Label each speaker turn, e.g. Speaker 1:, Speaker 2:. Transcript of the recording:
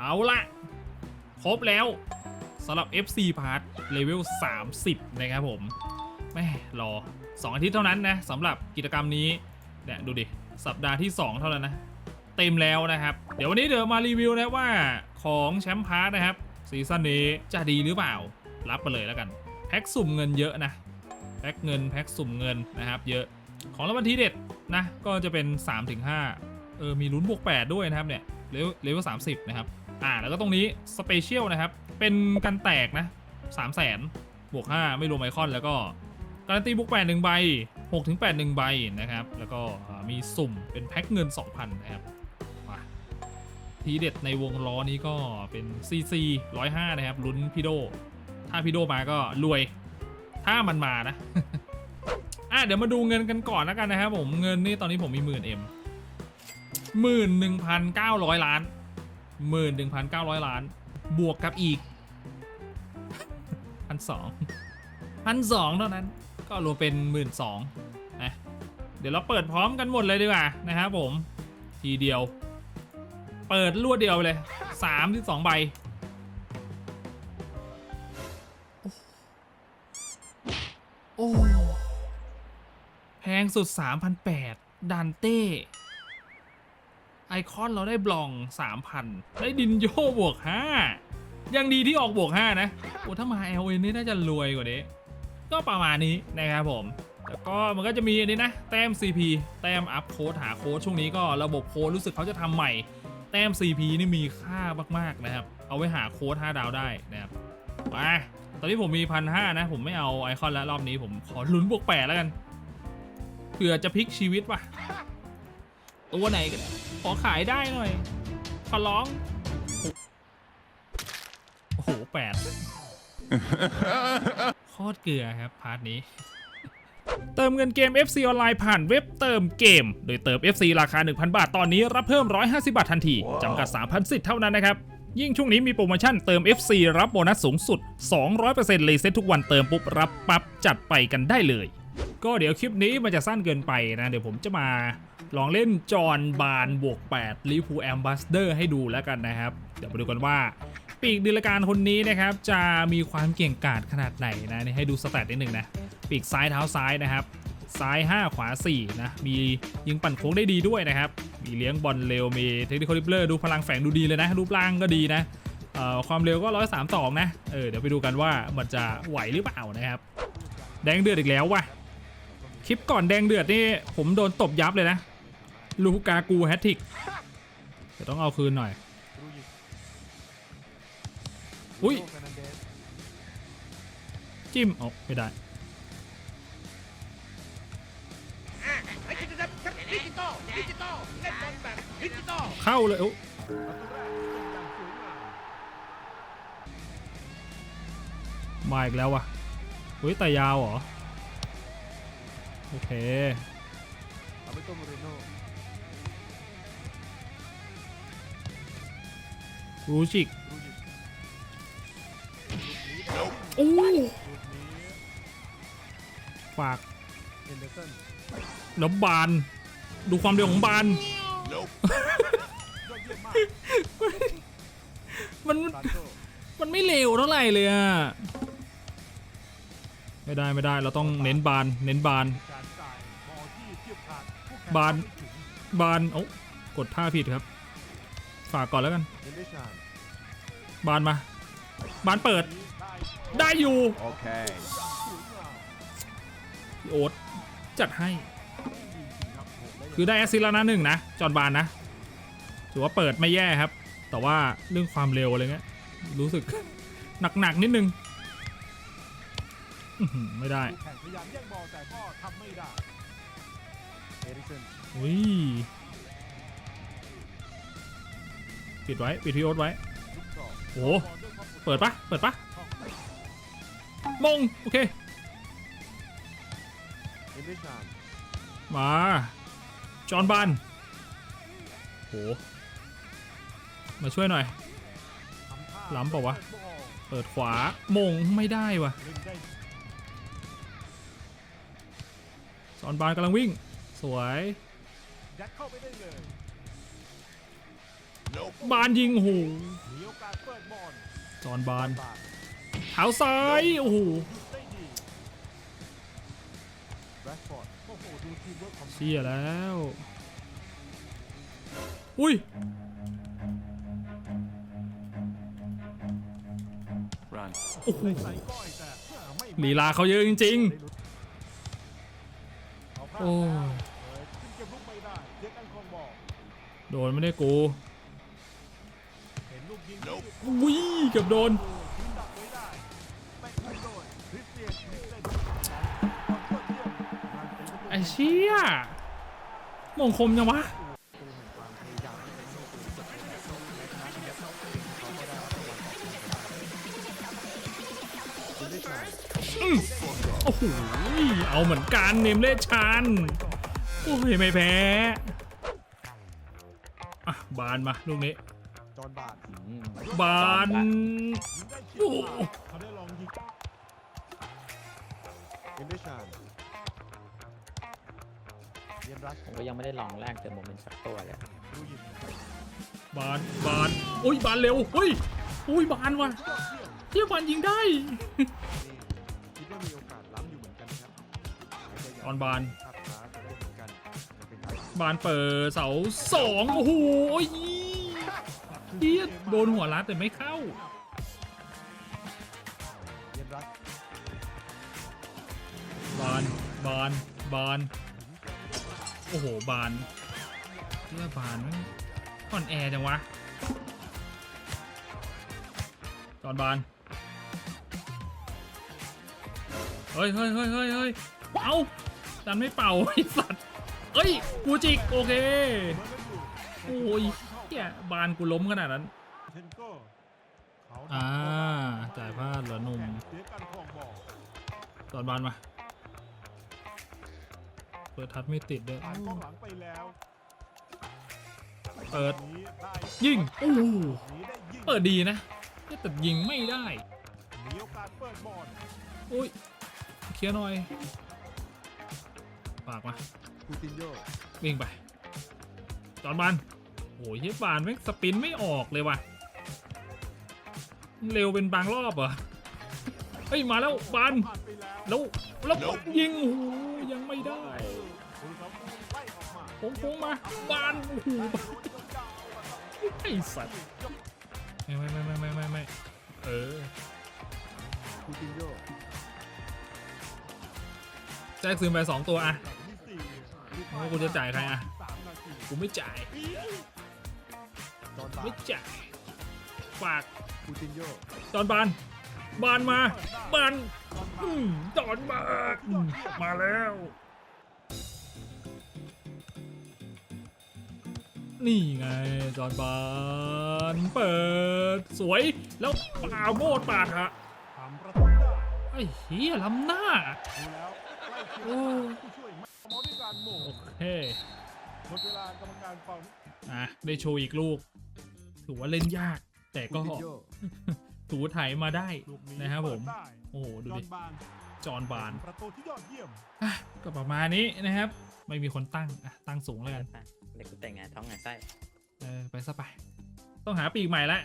Speaker 1: เอาละครบแล้วสำหรับ FC Part Level 30 นะครับผมแม่รอ 2 อาทิตย์เท่านั้นนะสำหรับกิจกรรมนี้เนี่ยดูดิ สัปดาห์ที่ 2 เท่านั้นนะ เต็มแล้วนะครับ เดี๋ยววันนี้เดี๋ยวมารีวิวนะว่าของแชมป์พาร์ทนะครับซีซั่นนี้จะดีหรือเปล่า รับไปเลยแล้วกัน แพ็กสุ่มเงินเยอะนะ แพ็กเงินแพ็กสุ่มเงินนะครับเยอะของรางวัลทีเด็ดนะก็จะเป็น 3-5เออมีลุ้นบวก8ด้วยนะครับเนี่ยเลเวลเลเวล30นะครับ อ่าแล้วก็ตรงนี้สเปเชียลนะครับ เป็นกันแตกนะ3 0 0 0 0 0บวก 5 ไม่รวมไอคอนแล้วก็ การันตีบวก8 1ใบ6ถึง8 1ใบนะครับ แล้วก็มีสุ่มเป็นแพ็กเงิน 2,000 นะครับมาทีเด็ดในวงล้อนี้ก็เป็น CC 105 นะครับ ลุ้นพี่โด ถ้าพี่โดมาก็รวย ถ้ามันมานะ อะเดี๋ยวมาดูเงินกันก่อนแล้วกันนะครับผมเงินนี่ตอนนี้ผมมีหมื่นเอ็มหมื่นหนึ่งพันเก้าร้อยล้าน หมื่นหนึ่งพันเก้าร้อยล้าน บวกกับอีกพันสองพันสองเท่านั้น ก็รวมเป็นหมื่นสองนะ เดี๋ยวเราเปิดพร้อมกันหมดเลยดีกว่านะครับผม ทีเดียว เปิดรวดเดียวไปเลยสามที่สองใบโอ้ แพงสุด 3,800ดันเต้ ไอคอนเราได้บลอง 3,000 ได้ดินโยบวก 5 ยังดีที่ออกบวก 5 นะ โอ้ถ้ามา LN นี่น่าจะรวยกว่านี้ ก็ประมาณนี้นะครับผม แล้วก็มันก็จะมีอันนี้นะ แต้ม CP แต้มอัพโค้ดหาโค้ดช่วงนี้ก็ระบบโค้ดรู้สึกเขาจะทำใหม่ แต้ม CP นี่มีค่ามากๆนะครับ เอาไว้หาโค้ด5ดาวได้นะครับมาตอนนี้ผมมีพันห้านะ ผมไม่เอาไอคอนแล้วรอบนี้ผมขอลุ้นบวกแปดแล้วกันเผื่อจะพลิกชีวิตว่ะ ตัวไหนกัน ขอขายได้หน่อย ขอร้อง โอ้โหแปดโคตรเกลือครับ พาร์ทนี้ เติมเงินเกม FC ออนไลน์ผ่านเว็บเติมเกม โดยเติม FC ราคา 1,000 บาท ตอนนี้รับเพิ่ม 150 บาททันที จำกัด 3,000 สิทธิ์เท่านั้นนะครับ ยิ่งช่วงนี้มีโปรโมชั่นเติม FC รับโบนัสสูงสุด 200%เลยเซ็ตทุกวันเติมปุ๊บรับปั๊บจัดไปกันได้เลย ก็เดี๋ยวคลิปนี้มันจะสั้นเกินไปนะ เดี๋ยวผมจะมา ลองเล่นจอนบานบวก8ลิฟูแอมบาสเดอร์ให้ดูแล้วกันนะครับ เดี๋ยวมาดูกันว่า ปีกดีลการคนนี้นะครับ จะมีความเก่งกาจขนาดไหนนะนี่ให้ดูสแตทนิดหนึ่งนะ ปีกซ้ายเท้าซ้ายนะครับ ซ้าย 5 ขวา 4 นะ มียิงปั่นโค้งได้ดีด้วยนะครับ มีเลี้ยงบอลเร็วมีเทคนิคอลิเบอร์ดูพลังแฝงดูดีเลยนะ รูปร่างก็ดีนะความเร็วก็132นะ เออ เดี๋ยวไปดูกันว่ามันจะไหวหรือเปล่านะครับ แดงเดือดอีกแล้วว่ะ คลิปก่อนแดงเดือดนี่ผมโดนตบยับเลยนะ ลูกากูแฮตติกจะต้องเอาคืนหน่อย อุ้ย จิ้มโอ้ไม่ได้
Speaker 2: เข้า
Speaker 1: เลยโอ้มาอีกแล้วว่ะอุ้ยแต่ยาวเหรอ โอเค รูจิกโอ้ฝากแล้วบาน ดูความเร็วของบาน
Speaker 3: มั
Speaker 1: น มันไม่เร็วเท่าไหร่เลยอะ ไม่ได้ไม่ได้เราต้องเน้นบาน เน้นบาน
Speaker 3: บา
Speaker 1: น บานโอ้กดท่าผิดครับ ฝากก่อนแล้วกัน
Speaker 3: เอนเดอร์ชาน
Speaker 1: บานมา บานเปิด
Speaker 3: นี้ได้
Speaker 1: ได้อยู่
Speaker 4: Okay.
Speaker 3: สวยงาม
Speaker 1: พี่โอ๊ตจัดให้
Speaker 3: ดีจริงครับโหและยัง
Speaker 1: คือได้แอสซิสต์แล้วนะหนึ่งนะ จอห์นบานนะ ถือว่าเปิดไม่แย่ครับ แต่ว่าเรื่องความเร็วอะไรเงี้ย รู้สึกหนักๆนิดนึงอื้อหือไม่ได้
Speaker 3: คู่แข่งพยายามแย่งบอลแต่ก็ทำไม่ได้ เอริกเซน
Speaker 1: อุ้ย ปิดไว้ปิดพี่โอตไว้โอ้โหเปิดปะเปิดปะมงโอเคมาจอห์นบานโหมาช่วยหน่อยล้ำเปล่าวะเปิดขวามงไม่ได้วะจอห์นบานกำลังวิ่ง สวย บานยิงโอ้โห
Speaker 3: มี
Speaker 1: จอห์นบาน
Speaker 3: บาท
Speaker 1: เท้าซ้ายโอ้โห
Speaker 3: ได้ดีแรชฟอร์ดโอ้โหดูทีมเวิร์กของ
Speaker 1: เชี่ยแล้ว อุ้ย
Speaker 4: Run.
Speaker 1: โอ้โห
Speaker 3: ใส่ก้อยแต่ไม่
Speaker 1: ลีลาเขาเยอะจริง
Speaker 3: เอาพลาด
Speaker 1: โอ้
Speaker 3: แล้วเออขึ้นเกมลุกไม่ได้เจ๊กันคองบอก
Speaker 1: ๆโดนไม่ได้กู
Speaker 3: เห็นลูกยิง
Speaker 1: อุ้ยเกือบโดน
Speaker 3: ไว้ได้แบ็คไโดนคริสเตียนความยอดเยี่ยมมันเป็นประตู
Speaker 1: ไอ้เชี่ยมงคมยังวะโอ้โห เอาเหมือนกันเนมเลชชัน โอ้ย ไม่แพ้ อะ บานมาลูกนี้
Speaker 3: จอห์นบาท
Speaker 1: บาน
Speaker 3: ยิงได้เฉีย
Speaker 1: โอ้
Speaker 3: บ
Speaker 1: โห
Speaker 3: เขาได้ลองยิงเอ็นเดชานเรียนรัช
Speaker 5: ผมก็ยังไม่ได้ลองแรกเจอโมเมนต์สักตัวเลย
Speaker 3: ดูยิง
Speaker 1: บานบานโอ้ยบานเร็วเฮ้ยอุ้ยบานว่ะ
Speaker 3: ยอดเยี่ยม
Speaker 1: เที่ยบานยิงได้
Speaker 3: นี่คิดว่ามีโอกาสล้ำอยู่เหมือนกันครับ
Speaker 1: ตอนบาน
Speaker 3: ภาพช้าจะได้เหมือนกันจะเป็นการ
Speaker 1: บานเปิดเสาสองโอ้โห เฮียโดนหัวรัดแต่ไม่เข้า
Speaker 3: เรียนรัช
Speaker 1: บานบานบานโอ้โห บานเรียบานแม่งอ่อนแอจังวะตอนบาน เฮ้ยเฮ้ยเฮ้ยเฮ้ยเฮ้ยเอาดันไม่เป่าไอ้สัตว์เอ้ย กูจิก โอเค
Speaker 3: เมื่อไม่อยู่
Speaker 1: โอ้ย เฮียบานกูล้มขนาดนั้น
Speaker 3: เทนโก้เขา
Speaker 1: อ่า จ่ายพลาดเหรอหนุ่ม
Speaker 3: เสียการคลองบอล
Speaker 1: ตอนบานมา เปิดทัดไม่ติดด้วย
Speaker 3: ผ่านกล้องหลังไปแล้ว
Speaker 1: เปิด
Speaker 3: นี้ได้
Speaker 1: ยิงโอ้โห
Speaker 3: นี้ได้ยิง
Speaker 1: เปิดดีนะแต่ยิงไม่ได้
Speaker 3: มีโอกาสเปิดบอล
Speaker 1: อุ้ยเคลียร์หน่อย ปากมา
Speaker 3: คูตินโย
Speaker 1: วิ่งไป จอนบาน โอ้ยเฮียบานไม่งสปินไม่ออกเลยว่ะ เร็วเป็นบางรอบเหรอเฮ้ยมาแล้วบาน
Speaker 3: แล้ว
Speaker 1: แล้วยิงโอ้โหยังไม่ได้
Speaker 3: คุณสมบูรณ์ไล่ออกมา
Speaker 1: โค้งมาบานโอ้โหไอ้สัตว์ไม่ไม่ไม่ไม่ไม่ไม่เออแจ็คซื้อไปสองตัวอะกูจะจ่ายใครอะกูไม่จ่าย
Speaker 3: จอห์นบา
Speaker 1: ไม่
Speaker 3: ท
Speaker 1: จ่ายฝาก
Speaker 3: คูตินโย
Speaker 1: จอนบาน บานมา บาน
Speaker 3: จอห์นบา
Speaker 1: อื
Speaker 3: ท
Speaker 1: มจอนบานอืมมาแล้ว นี่ไงจอนบานเปิดสวยแล้วปาโมดปาดฮะ
Speaker 3: ทำประตูได้
Speaker 1: ไอ้เฮียล้ำหน้า
Speaker 3: ดูแล้วใกล้เคียง
Speaker 1: โอ้
Speaker 3: ผู้ช่วยไม่มอด้วยการโหม่
Speaker 1: โอเค
Speaker 3: หมดเวลากรรมการเป่า
Speaker 1: อะ ได้โชว์อีกลูก ถือว่าเล่นยาก แต่ก็
Speaker 3: คูตินโย
Speaker 1: ถูถ่ายมาได้
Speaker 3: ลูกนี้
Speaker 1: นะครับผม
Speaker 3: เปิดได้
Speaker 1: โอ้โห ดู
Speaker 3: จอห์
Speaker 1: ดิ
Speaker 3: นบาน
Speaker 1: จอนบาน
Speaker 3: ประตูที่ยอดเยี่ยม
Speaker 1: อะก็ประมาณนี้นะครับ ไม่มีคนตั้งอะตั้งสูงแล้วกัน
Speaker 5: เด็กกูแต่งงานท้องงานไส้
Speaker 1: เออไปซะไป ต้องหาปีกใหม่ละ